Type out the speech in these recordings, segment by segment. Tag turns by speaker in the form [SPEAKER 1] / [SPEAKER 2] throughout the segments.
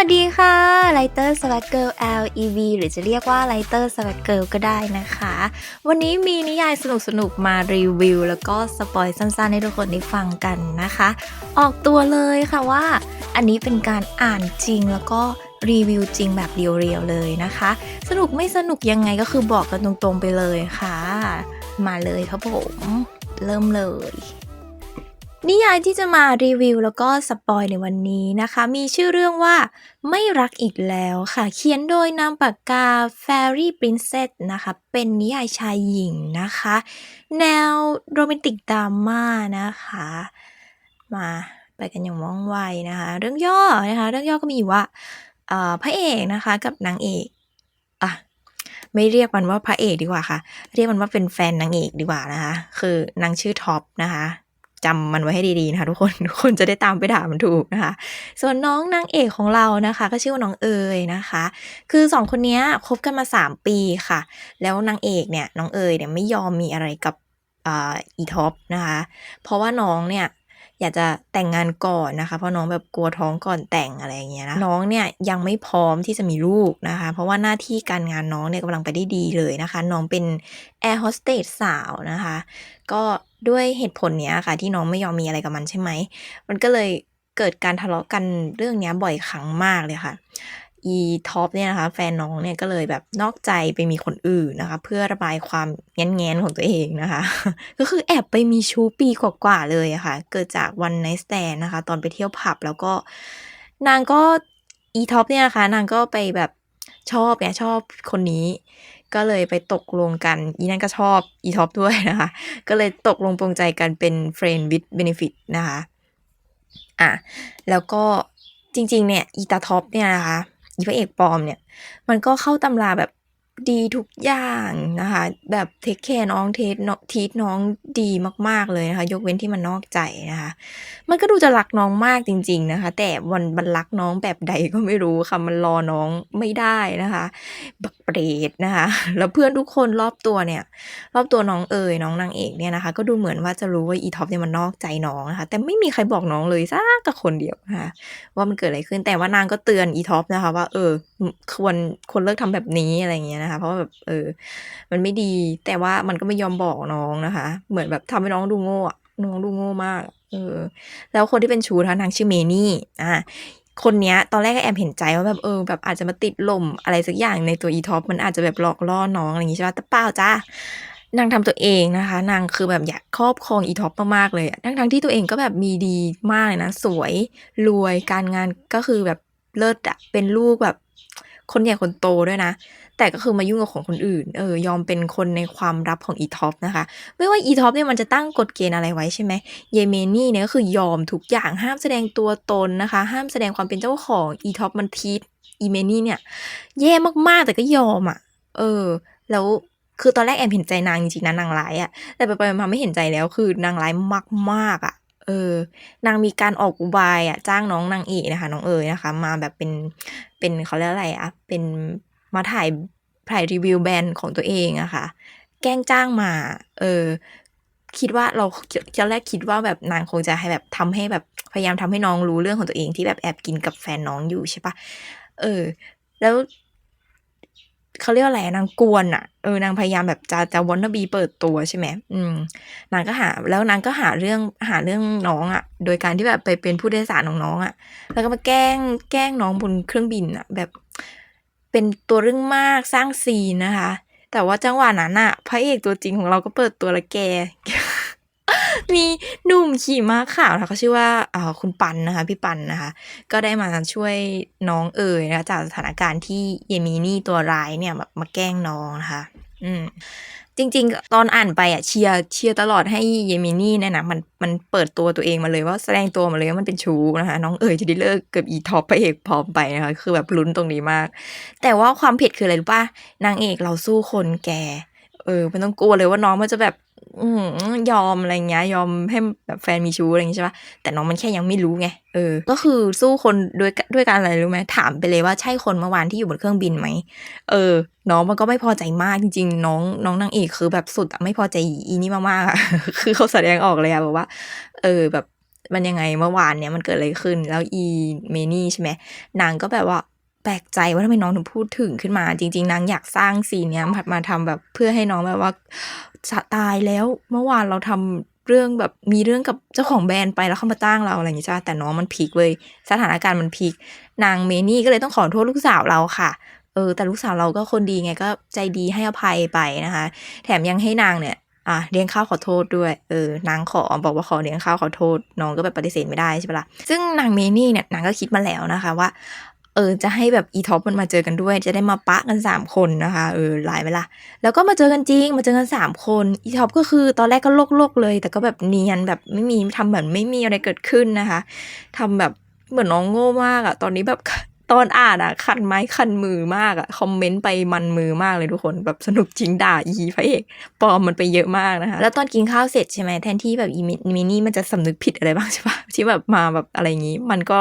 [SPEAKER 1] วัสดีค่ะ Lighter Swag Girl LEV หรือจะเรียกว่า Lighter Swag Girl ก็ได้นะคะ วันนี้มีนิยายสนุกๆมารีวิว แล้วก็สปอยสั้นๆ ให้ทุกคนได้ฟังกันนะคะ ออกตัวเลยค่ะว่า อันนี้เป็นการอ่านจริงแล้วก็รีวิวจริงแบบเรียวๆเลยนะคะ สนุกไม่สนุกยังไงก็คือบอกกันตรงๆไปเลยค่ะ มาเลยครับผม เริ่มเลย นิยายที่จะมารีวิวแล้วก็สปอยในวันนี้นะคะ มีชื่อเรื่องว่าไม่รักอีกแล้วค่ะ เขียนโดยนามปากกา Fairy Princess นะคะ เป็นนิยายชายหญิงนะคะ แนวโรแมนติกดราม่านะคะ มาไปกันอย่างว่องไวนะคะ เรื่องย่อนะคะ เรื่องย่อก็มีอยู่ว่าพระเอกนะคะกับนางเอกอะไม่เรียกมันว่าพระเอกดีกว่าค่ะ เรียกมันว่าเป็นแฟนนางเอกดีกว่านะคะ คือนางชื่อท็อปนะคะ จำมันไว้ให้ดีๆนะคะทุกคนทุกคนจะได้ตามไปด่ามันถูกนะคะ ส่วนน้องนางเอกของเรานะคะ ก็ชื่อว่าน้องเอ๋ยนะคะ คือสองคนนี้คบกันมา 3 ปีค่ะ แล้วนางเอกเนี่ยน้องเอ๋ยเนี่ยไม่ยอมมีอะไรกับอ่าอีท็อปนะคะ เพราะว่าน้องเนี่ย อยากจะแต่งงานก่อนนะคะ เพราะน้องแบบกลัวท้องก่อนแต่งอะไรอย่างเงี้ยนะน้องเนี่ยยังไม่พร้อมที่จะมีลูกนะคะ เพราะว่าหน้าที่การงานน้องเนี่ยกำลังไปได้ดีเลยนะคะ น้องเป็นแอร์โฮสเตสสาวนะคะ ก็ด้วยเหตุผลเนี้ยค่ะ ที่น้องไม่ยอมมีอะไรกับมันใช่ไหมมันก็เลยเกิดการทะเลาะกันเรื่องเนี้ยบ่อยครั้งมากเลยค่ะ อีท็อปเนี่ยนะคะแฟนน้องเนี่ยก็เลยแบบนอกใจไปมีคนอื่นนะคะ เพื่อระบายความแง้นๆของตัวเองนะคะ ก็คือแอบไปมีชู้ปีกว่าๆเลยอะค่ะ เกิดจากวันไนสแตนนะคะ ตอนไปเที่ยวผับแล้วก็ นางก็อีท็อปเนี่ยนะคะ นางก็ไปแบบชอบไงชอบคนนี้ ก็เลยไปตกลงกัน อีนั่นก็ชอบอีท็อปด้วยนะคะ ก็เลยตกลงปรงใจกันเป็น friend with benefit นะคะอะแล้วก็จริงๆเนี่ยอีตาท็อปเนี่ยนะคะ พระเอกปลอมเนี่ย มันก็เข้าตำราแบบดีทุกอย่างนะคะ แบบเทคแคร์น้องเทสทีทน้องดีมาก ๆ เลยนะคะ ยกเว้นที่มันนอกใจนะคะ มันก็ดูจะรักน้องมากจริง ๆ นะคะ แต่วันมันรักน้องแบบใดก็ไม่รู้ค่ะ มันรอน้องไม่ได้นะคะบัก เปรตนะคะ แล้วเพื่อนทุกคนรอบตัวเนี่ย รอบตัวน้องเอ๋ยน้องนางเอกเนี่ยนะคะ ก็ดูเหมือนว่าจะรู้ว่าอีท็อปเนี่ยมันนอกใจน้องนะคะ แต่ไม่มีใครบอกน้องเลยสักกับคนเดียวนะคะว่ามันเกิดอะไรขึ้น แต่ว่านางก็เตือนอีท็อปนะคะ ว่าเออควรควรเลิกทำแบบนี้อะไรอย่างเงี้ยนะคะ เพราะว่าแบบเออ มันไม่ดี แต่ว่ามันก็ไม่ยอมบอกน้องนะคะ เหมือนแบบทำให้น้องดูโง่น้องดูโง่มากเออแล้วคนที่เป็นชู้นะคะนางชื่อเมนี่อ่า คนเนี้ยตอนแรกก็แอบเห็นใจว่าแบบเออแบบอาจจะมาติดลมอะไรสักอย่างในตัวอีท็อปมันอาจจะแบบหลอกล่อน้องอะไรอย่างงี้ใช่ปะแต่เปล่าจ้านางทำตัวเองนะคะ นางคือแบบอยากครอบครองอีท็อปมากๆเลยทั้งทั้งที่ตัวเองก็แบบมีดีมากเลยนะ สวยรวยการงานก็คือแบบเลิศอะเป็นลูกแบบคนใหญ่คนโตด้วยนะ แต่ก็คือมายุ่งกับของคนอื่น เออ ยอมเป็นคนในความลับของอีท็อปนะคะ ไม่ว่าอีท็อปเนี่ยมันจะตั้งกฎเกณฑ์อะไรไว้ใช่ไหม เยเมนี่เนี่ยก็คือยอมทุกอย่าง ห้ามแสดงตัวตนนะคะ ห้ามแสดงความเป็นเจ้าของ อีท็อปมันทีทอีเมนี่เนี่ย แย่มากๆ แต่ก็ยอมอะ เออ แล้วคือตอนแรกแอบเห็นใจนางจริงๆนะนางร้ายอะ แต่ไปๆมาๆไม่เห็นใจแล้วคือนางร้ายมากๆอะเออนางมีการออกอุบายอะจ้างน้องนางเอกนะคะ น้องเอ๋ยนะคะ มาแบบเป็นเป็นเขาเรียกอะไรอะเป็น มาถ่ายถ่ายรีวิวแบรนด์ของตัวเองอะค่ะ แกล้งจ้างมา เออ คิดว่าเราตอนแรกคิดว่าแบบนางคงจะให้แบบทำให้แบบพยายามทำให้น้องรู้เรื่องของตัวเองที่แบบแอบกินกับแฟนน้องอยู่ใช่ปะเออ แล้วเขาเรียกว่าอะไรนางกวนอะเออนางพยายามแบบจะจะวันนบีเปิดตัวใช่ไหมอืมนางก็หา แล้วนางก็หาเรื่องหาเรื่องน้องอะโดยการที่แบบไปเป็นผู้โดยสารของน้องอะแล้วก็มาแกล้งแกล้งน้องบนเครื่องบินอะแบบ เป็นตัวเรื่องมากสร้างซีนนะคะ แต่ว่าจังหวะนั้นอะพระเอกตัวจริงของเราก็เปิดตัวละแก มีหนุ่มขี่ม้าขาวนะคะเขาชื่อว่าอ่าคุณปันนะคะ พี่ปันนะคะ ก็ได้มาช่วยน้องเอ๋ยนะคะจากสถานการณ์ที่เยมีนี่ตัวร้ายเนี่ยแบบมาแกล้งน้องนะคะ อืมจริง ๆ ตอนอ่านไปอะเชียร์เชียร์ตลอดให้เยมินี่เนี่ยนะมันมันเปิดตัวตัวเองมาเลยว่าแสดงตัวมาเลยว่ามันเป็นชูนะคะ น้องเอ๋ยจะได้เลิกเกือบอีท็อปพระเอกพร้อมไปนะคะ คือแบบลุ้นตรงนี้มาก แต่ว่าความเผ็ดคืออะไรรู้ป่ะนางเอกเราสู้คนแกเออมันต้องกลัวเลยว่าน้องมันจะแบบ อืยอมอะไรเงี้ย ยอมให้แบบแฟนมีชู้อะไรอย่างงี้ใช่ปะแต่น้องมันแค่ยังไม่รู้ไงเออ ก็คือสู้คนด้วยด้วยการอะไรรู้ไหมถามไปเลยว่าใช่คนเมื่อวานที่อยู่บนเครื่องบินไหมเออ น้องมันก็ไม่พอใจมากจริงๆ น้องน้องนางเอกคือแบบสุดไม่พอใจอีนี่มากๆอะคือเขาแสดงออกเลยอะแบบว่า เออแบบมันยังไงเมื่อวานเนี่ยมันเกิดอะไรขึ้น แล้วอีเมนี่ใช่ไหมนางก็แบบว่า ปลกใจว่าทำไมน้องถึงพูดถึงขึ้นมา จริง ๆ นางอยากสร้างซีนเนี้ยมามาทำแบบเพื่อให้น้องแบบว่าจะตายแล้วเมื่อวานเราทำเรื่องแบบมีเรื่องกับเจ้าของแบรนด์ไปแล้วเขามาจ้างเราอะไรอย่างงี้ใช่ปะแต่น้องมันพลิกเว้ยสถานการณ์มันพลิกนางเมนี่ก็เลยต้องขอโทษลูกสาวเราค่ะเออแต่ลูกสาวเราก็คนดีไงก็ใจดีให้อภัยไปนะคะ แถมยังให้นางเนี่ยอะเลี้ยงข้าวขอโทษด้วย เออนางขอบอกว่าขอเลี้ยงข้าวขอโทษ น้องก็แบบปฏิเสธไม่ได้ใช่ปะล่ะซึ่งนางเมนี่เนี่ยนางก็คิดมาแล้วนะคะว่า เออจะให้แบบอีท็อปมันมาเจอกันด้วย จะได้มาปะกันสามคนนะคะเออหลายเวลาแล้วก็มาเจอกันจริง มาเจอกันสามคนอีท็อปก็คือตอนแรกก็โลกโลกเลย แต่ก็แบบเนียนแบบไม่มีทำแบบไม่มีอะไรเกิดขึ้นนะคะทำแบบเหมือนน้องโง่มากอะตอนนี้แบบ ตอนอ่านอะคันไม้คันมือมากอะคอมเมนต์ไปมันมือมากเลยทุกคนแบบสนุกจริงด่าอีพระเอกปลอมมันไปเยอะมากนะคะ แล้วตอนกินข้าวเสร็จใช่ไหมแทนที่แบบอีมิมินี่มันจะสำนึกผิดอะไรบ้างใช่ปะที่แบบมาแบบอะไรอย่างนี้ มันก็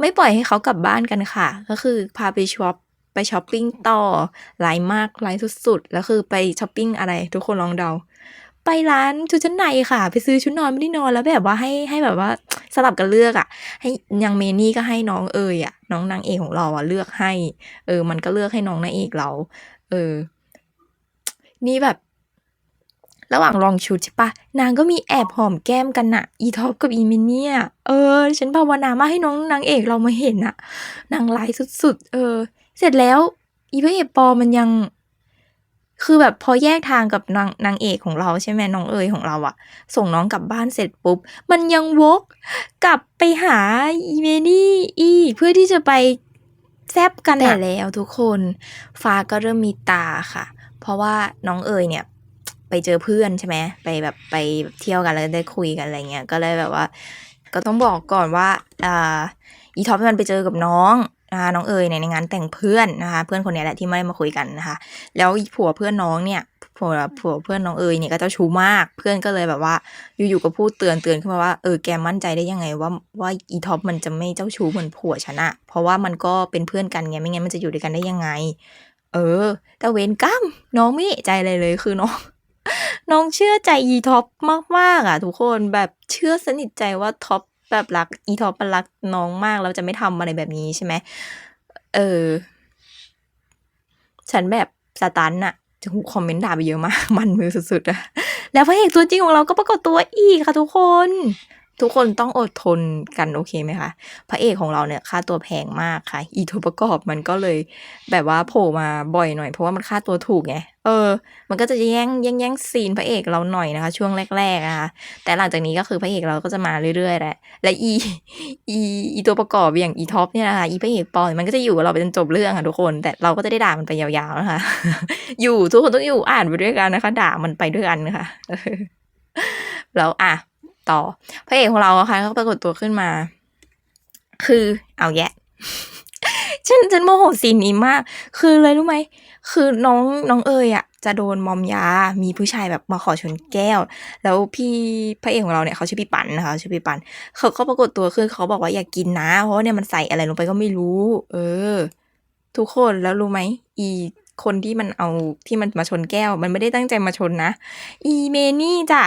[SPEAKER 1] ไม่ปล่อยให้เขากลับบ้านกันค่ะ ก็คือพาไปช็อปไปช้อปปิ้งต่อหลายมากหลายสุดๆแล้วคือไปช้อปปิ้งอะไร ทุกคนลองเดา ไปร้านชุดชั้นในค่ะ ไปซื้อชุดนอนไม่ได้นอนแล้วแบบว่าให้ให้แบบว่าสลับกันเลือกอะ ให้ยังเมนี่ก็ให้น้องเอยอะ น้องนางเอกของเราอะเลือกให้ เออ มันก็เลือกให้น้องนางเอกเรา เออ นี่แบบ ระหว่างลองชุดใช่ปะนางก็มีแอบหอมแก้มกันน่ะอีท็อปกับอีมินเนี่ยเออ ฉันภาวนามาให้น้องนางเอกเรามาเห็นน่ะนางร้ายสุดๆเออ เสร็จแล้ว อีพระเอกปอมันยัง คือแบบพอแยกทางกับนางนางเอกของเราใช่ไหมน้องเอ๋ยของเราอะส่งน้องกลับบ้านเสร็จปุ๊บ มันยังวกกลับไปหาอีเมนี่อีเพื่อที่จะไปแซบกันแต่แล้วทุกคนฟ้าก็เริ่มมีตาค่ะ เพราะว่าน้องเอ๋ยเนี่ยไปเจอเพื่อนใช่ไหมไปแบบไปเที่ยวกันแล้วได้คุยกันอะไรเงี้ยก็เลยแบบว่า ก็ต้องบอกก่อนว่าอ่าอีท็อปมันไปเจอกับน้อง นะคะน้องเอ๋ยในงานแต่งเพื่อนนะคะ เพื่อนคนนี้แหละที่ไม่ได้มาคุยกันนะคะ แล้วผัวเพื่อนน้องเนี่ยผัวผัวเพื่อนน้องเอ๋ยเนี่ยก็เจ้าชู้มาก เพื่อนก็เลยแบบว่าอยู่ๆก็พูดเตือนเตือนขึ้นมาว่าเออแกมั่นใจได้ยังไงว่าว่าอีท็อปมันจะไม่เจ้าชู้เหมือนผัวฉันอะเพราะว่ามันก็เป็นเพื่อนกันไงไม่งั้นมันจะอยู่ด้วยกันได้ยังไง เออ แต่เวรกรรมน้องไม่เอะใจอะไรเลยคือน้องน้องเชื่อใจอีท็อปมากๆอะ ทุกคนแบบเชื่อสนิทใจว่าท็อป แบบรักอีท็อปมันรักน้องมากแล้วจะไม่ทำอะไรแบบนี้ใช่ไหมเออ ฉันแบบสตันอะจะหูคอมเมนต์ด่าไปเยอะมาก มันมือสุดๆอะแล้วพระเอกตัวจริงของเราก็ปรากฏตัวอีกค่ะทุกคน ทุกคนต้องอดทนกันโอเคไหมคะ พระเอกของเราเนี่ยค่าตัวแพงมากค่ะ อีตัวประกอบมันก็เลย แบบว่าโผล่มาบ่อยหน่อยเพราะว่ามันค่าตัวถูกไง เออ มันก็จะแย่งแย่งแย่งซีนพระเอกเราหน่อยนะคะ ช่วงแรกๆนะคะแต่หลังจากนี้ก็คือพระเอกเราก็จะมาเรื่อยๆแหละ และอีอีอีตัวประกอบอย่างอีท็อปเนี่ยนะคะอีพระเอกปอยมันก็จะอยู่กับเราไปจนจบเรื่องค่ะทุกคน แต่เราก็จะได้ด่ามันไปยาวๆนะคะ อยู่ทุกคนต้องอยู่อ่านไปด้วยกันนะคะ ด่ามันไปด้วยกันค่ะแล้วอะต่อ พระเอกของเราอะค่ะก็ปรากฏตัวขึ้นมา คือเอาแยะ ฉันฉันโมโหซีนนี้มาก คือเลยรู้ไหม คือน้องน้องเอ๋ยอะจะโดนมอมยา มีผู้ชายแบบมาขอชนแก้ว แล้วพี่พระเอกของเราเนี่ยเขาชื่อพี่ปันนะคะชื่อพี่ปัน เขาก็ปรากฏตัวขึ้นเขาบอกว่าอย่ากกินนะ เพราะว่าเนี่ยมันใส่อะไรลงไปก็ไม่รู้ เออ ทุกคนแล้วรู้ไหมอีคนที่มันเอาที่มันมาชนแก้ว มันไม่ได้ตั้งใจมาชนนะ อีเมนี่จ้ะ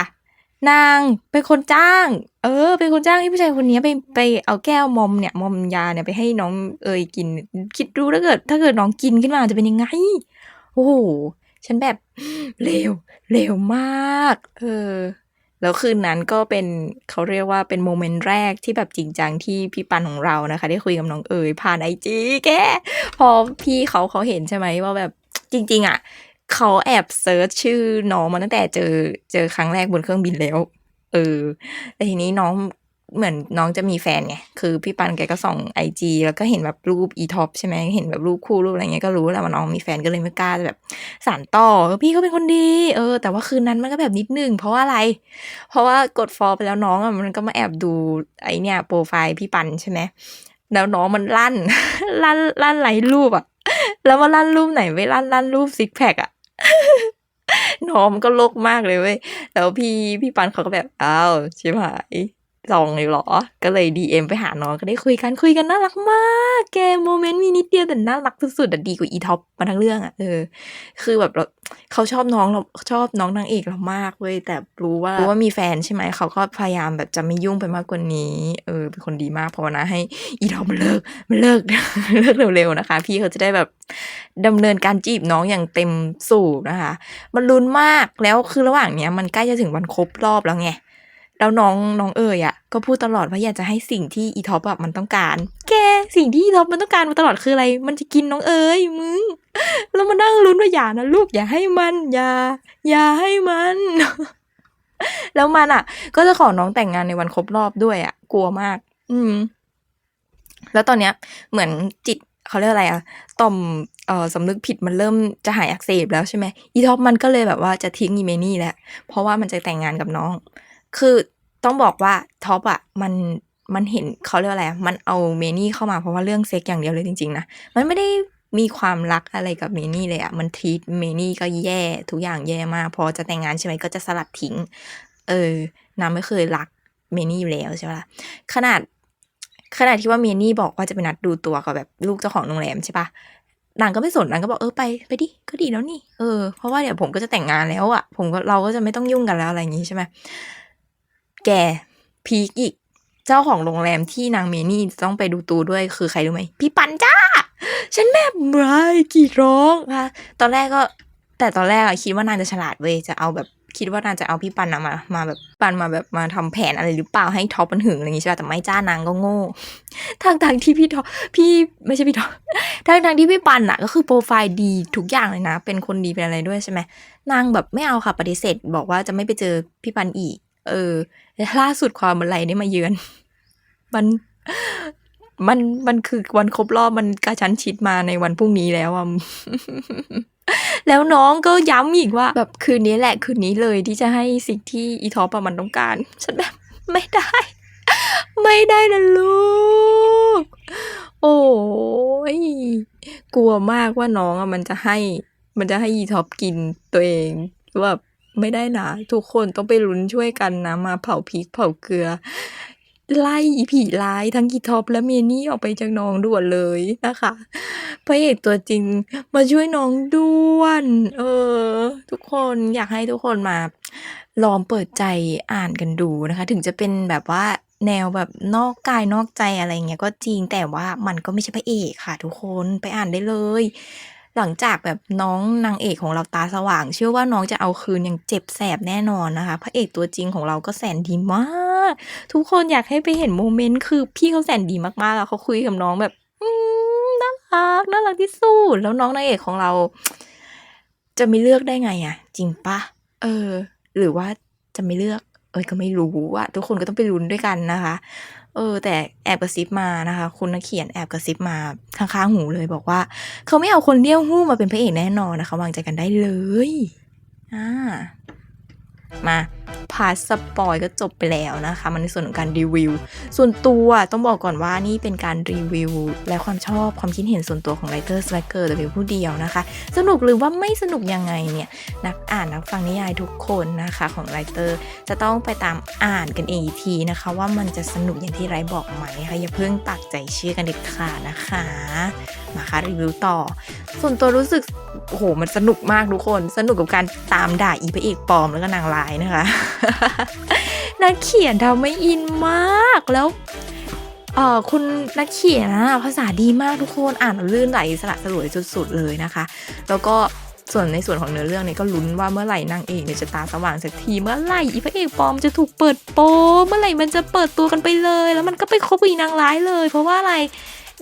[SPEAKER 1] นางเป็นคนจ้าง เออ เป็นคนจ้างให้ผู้ชายคนนี้ไปไปเอาแก้วมอมเนี่ยมอมยาเนี่ยไปให้น้องเอยกิน คิดดูถ้าเกิด ถ้าเกิดน้องกินขึ้นมาจะเป็นยังไง โอ้โหฉันแบบเลวเลวมาก เออ แล้วคืนนั้นก็เป็นเขาเรียกว่าเป็นโมเมนต์แรกที่แบบจริงจังที่พี่ปันของเรานะคะ ได้คุยกับน้องเอ๋ยผ่านไอจีแก พอพี่เขาเขาเห็นใช่ไหมว่าแบบจริง ๆ อะ เขาแอบเซิร์ชชื่อน้องมาตั้งแต่เจอเจอครั้งแรกบนเครื่องบินแล้ว เออแต่ทีนี้น้องเหมือนน้องจะมีแฟนไง คือพี่ปันแกก็ส่องไอจีแล้วก็เห็นแบบรูปอีท็อปใช่ไหมเห็นแบบรูปคู่รูปอะไรเงี้ยก็รู้แล้วว่าน้องมีแฟนก็เลยไม่กล้าจะแบบสานต่อพี่เขาเป็นคนดี เออ แต่ว่าคืนนั้นมันก็แบบนิดนึงเพราะว่าอะไร เพราะว่ากดฟอลไปแล้วน้องอะมันก็มาแอบดูไอเนี่ยโปรไฟล์พี่ปันใช่ไหมแล้วน้องมันลั่นลั่นลั่นไหลายรูปอะ แล้วมาลั่นรูปไหนไม่ลั่นลั่นรูปซิกแพคอะ น้องมันก็โลกมากเลยเว้ย แล้วพี่พี่ปันเขาก็แบบ อ้าว ชิบหาย ซองเลยเหรอ ก็เลย DM ไปหาน้องก็ได้คุยกันคุยกันน่ารักมาก แกโมเมนต์มีนิดเดียวแต่น่ารักสุดๆดีกว่าอีท็อปมาทั้งเรื่องอะเออ คือแบบเราเขาชอบน้องเราชอบน้องนางเอกเรามากเว้ยแต่รู้ว่ารู้ว่ามีแฟนใช่ไหมเขาก็พยายามแบบจะไม่ยุ่งไปมากกว่านี้ เออ เป็นคนดีมากภาวนาให้อีท็อปมันเลิกมันเลิกเลิกเร็วๆนะคะ พี่เขาจะได้แบบดำเนินการจีบน้องอย่างเต็มสูบนะคะ มันลุ้นมากแล้วคือระหว่างเนี้ยมันใกล้จะถึงวันครบรอบแล้วไง แล้วน้องน้องเอ๋ยอะก็พูดตลอดว่าอยากจะให้สิ่งที่อีท็อปอะมันต้องการ แกสิ่งที่อีท็อปมันต้องการมาตลอดคืออะไร มันจะกินน้องเอ๋ยมึงแล้วมานั่งลุ้นว่าอย่านะลูกอย่าให้มันอย่าอย่าให้มัน แล้วมันอะก็จะขอน้องแต่งงานในวันครบรอบด้วยอะกลัวมาก อืม แล้วตอนเนี้ย เหมือนจิตเขาเรียกอะไรอะต่อมเออสำนึกผิดมันเริ่มจะหายอักเสบแล้วใช่ไหมอีท็อปมันก็เลยแบบว่าจะทิ้งอีเมนี่แหละเพราะว่ามันจะแต่งงานกับน้อง คือต้องบอกว่าท็อปอะมันมันเห็นเขาเรียกอะไรอะมันเอาเมนี่เข้ามาเพราะว่าเรื่องเซ็กอย่างเดียวเลยจริงๆนะมันไม่ได้มีความรักอะไรกับเมนี่เลยอะมันทีทเมนี่ก็แย่ทุกอย่างแย่มากพอจะแต่งงานใช่ไหมก็จะสลัดทิ้ง เออนางไม่เคยรักเมนี่อยู่แล้วใช่ปะล่ะขนาดขนาดที่ว่าเมนี่บอกว่าจะไปนัดดูตัวกับแบบลูกเจ้าของโรงแรมใช่ปะนางก็ไม่สนนางก็บอกเออไปไปดิก็ดีแล้วนี่เออเพราะว่าเดี๋ยวผมก็จะแต่งงานแล้วอะผมก็เราก็จะไม่ต้องยุ่งกันแล้วอะไรอย่างงี้ใช่ไหม แกพีกอีก เจ้าของโรงแรมที่นางเมนี่จะต้องไปดูตัวด้วยคือใครรู้ไหมพี่ปันจ้า ฉันแบบไรกรีดร้องค่ะตอนแรกก็ แต่ตอนแรกอะคิดว่านางจะฉลาดเว้ยจะเอาแบบคิดว่านางจะเอาพี่ปันอะมา มาแบบปันมาแบบมาทำแผนอะไรหรือเปล่าให้ท็อปมันหึงอะไรอย่างงี้ใช่ป่ะแต่ไม่จ้านางก็โง่ทางทางที่พี่ท็อปพี่ไม่ใช่พี่ท็อปทางทางที่พี่ปันอะก็คือโปรไฟล์ดีทุกอย่างเลยนะ เป็นคนดีเป็นอะไรด้วยใช่ไหมนางแบบไม่เอาค่ะปฏิเสธ บอกว่าจะไม่ไปเจอพี่ปันอีก เออล่าสุดความบันไลได้มาเยือน มันมันมันคือวันครบรอบมันกระชั้นชิดมาในวันพรุ่งนี้แล้วอะแล้วน้องก็ย้ำอีกว่า แบบคืนนี้แหละคืนนี้เลยที่จะให้สิ่งที่อีท็อปอะมันต้องการ ฉันแบบไม่ได้ ไม่ได้นะลูก โอ้ยกลัวมากว่าน้องอะมันจะให้ มันจะให้อีท็อปกินตัวเองแบบ ไม่ได้นะทุกคนต้องไปลุ้นช่วยกันนะ มาเผาพริกเผาเกลือ ไล่อีผีร้ายทั้งกีท็อปและเมนี่ออกไปจากน้องด่วนเลยนะคะพระเอกตัวจริงมาช่วยน้องด่วน เออ ทุกคนอยากให้ทุกคนมา ลองเปิดใจอ่านกันดูนะคะ ถึงจะเป็นแบบว่าแนวแบบนอกกายนอกใจอะไรเงี้ยก็จริงแต่ว่ามันก็ไม่ใช่พระเอกค่ะ ทุกคนไปอ่านได้เลย หลังจากแบบน้องนางเอกของเราตาสว่าง เชื่อว่าน้องจะเอาคืนอย่างเจ็บแสบแน่นอนนะคะ พระเอกตัวจริงของเราก็แสนดีมาก ทุกคนอยากให้ไปเห็นโมเมนต์คือพี่เขาแสนดีมากๆแล้วเขาคุยกับน้องแบบอืมน่ารักน่ารักที่สุดแล้วน้องนางเอกของเรา จะไม่เลือกได้ไงอะจริงปะเออ หรือว่าจะไม่เลือก เอยก็ไม่รู้ว่าทุกคนก็ต้องไปลุ้นด้วยกันนะคะ เออ แต่แอบกระซิบมานะคะ คุณนักเขียนแอบกระซิบมาข้างๆหูเลยบอกว่า เขาไม่เอาคนเลี้ยวหู้มาเป็นพระเอกแน่นอนนะคะ วางใจกันได้เลย อ่า มาพาสปอยก็จบไปแล้วนะคะ มันในส่วนของการรีวิว ส่วนตัวต้องบอกก่อนว่านี่เป็นการรีวิว และความชอบความคิดเห็นส่วนตัวของ Writer Slacker แต่เพียงผู้เดียวนะคะ สนุกหรือว่าไม่สนุกยังไงเนี่ย นักอ่านนักฟังนิยายทุกคนนะคะของ Writer จะต้องไปตามอ่านกันเองทีนะคะ ว่ามันจะสนุกอย่างที่ไรบอกไหมคะอย่าเพิ่งปักใจเชื่อกันเด็ดขาดนะคะมาค่ะรีวิวต่อ ส่วนตัวรู้สึกโหมันสนุกมากทุกคน สนุกกับการตามด่าอีพระเอกปลอมแล้วก็นางร้ายนะคะ นักเขียนทำไม่อินมากแล้วเออคุณนักเขียนนะภาษาดีมากทุกคนอ่านลื่นไหลสละสลวยสุดๆเลยนะคะ แล้วก็ส่วนในส่วนของเนื้อเรื่องเนี่ยก็ลุ้นว่าเมื่อไหร่นางเอกเนี่ยจะตาสว่างสักทีเมื่อไหร่อีพระเอกปลอมจะถูกเปิดโปงเมื่อไหร่มันจะเปิดตัวกันไปเลย แล้วมันก็ไปคบกับอีนางร้ายเลย เพราะว่าอะไร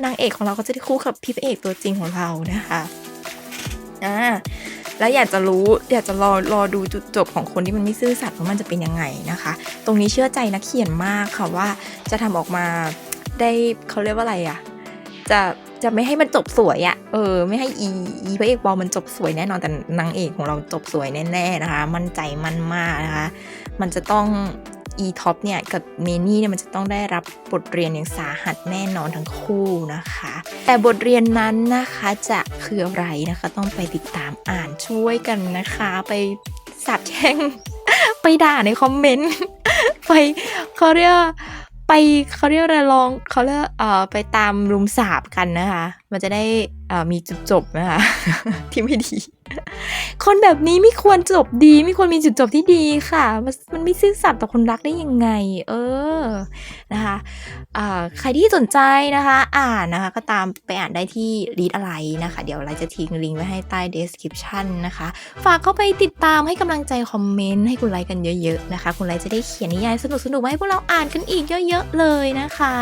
[SPEAKER 1] นางเอกของเราก็จะได้คู่กับพี่พระเอกตัวจริงของเรานะคะอ่า แล้วอยากจะรู้อยากจะรอรอดูจุดจบของคนที่มันไม่ซื่อสัตย์ว่ามันจะเป็นยังไงนะคะ ตรงนี้เชื่อใจนักเขียนมากค่ะว่าจะทำออกมาได้เขาเรียกว่าอะไรอะจะจะไม่ให้มันจบสวยอะเออ ไม่ให้อีอีพระเอกบอลมันจบสวยแน่นอนแต่นางเอกของเราจบสวยแน่ๆนะคะ มั่นใจมั่นมากนะคะ มันจะต้อง อีท็อปเนี่ยกับเมนี่เนี่ยมันจะต้องได้รับบทเรียนอย่างสาหัสแน่นอนทั้งคู่นะคะ แต่บทเรียนนั้นนะคะจะคืออะไรนะคะต้องไปติดตามอ่านช่วยกันนะคะ ไปสาบแช่ง ไปด่าในคอมเมนต์ไปเขาเรียกไปเขาเรียกอะไรลองเขาเรียกเอ่อไปตามรุมสาบกันนะคะ มันจะได้เอ่อมีจุดจบนะคะ ที่ไม่ดี คนแบบนี้ไม่ควรจบดี ไม่ควรมีจุดจบที่ดีค่ะมันมันไม่ซื่อสัตย์ต่อคนรักได้ยังไง เออนะคะใครที่สนใจนะคะ อ่านนะคะ ก็ตามไปอ่านได้ที่ read อะไรนะคะ เดี๋ยวเราจะทิ้งลิงก์ไว้ให้ใต้ description นะคะ ฝากเข้าไปติดตามให้กำลังใจคอมเมนต์ให้คุณไลค์กันเยอะๆนะคะ คุณไลค์จะได้เขียนนิยายสนุกๆมาให้พวกเราอ่านกันอีกเยอะๆเลยนะคะ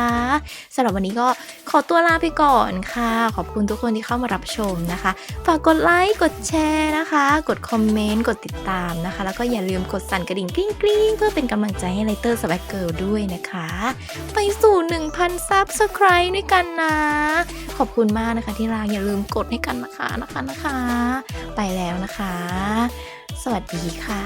[SPEAKER 1] สำหรับวันนี้ก็ขอตัวลาไปก่อนค่ะ ขอบคุณทุกคนที่เข้ามารับชมนะคะ ฝากกดไลค์กดแชร์นะคะ กดคอมเมนต์ กดติดตามนะคะ แล้วก็อย่าลืมกดสั่นกระดิ่งกริ๊งกริ๊งเพื่อเป็นกำลังใจให้ไลเตอร์สวักเกิลด้วยนะคะ ไปสู่ 1,000 ซับสไครต์ด้วยกันนะ ขอบคุณมากนะคะที่รักอย่าลืมกดให้กันนะคะนะคะนะคะ ไปแล้วนะคะ สวัสดีค่ะ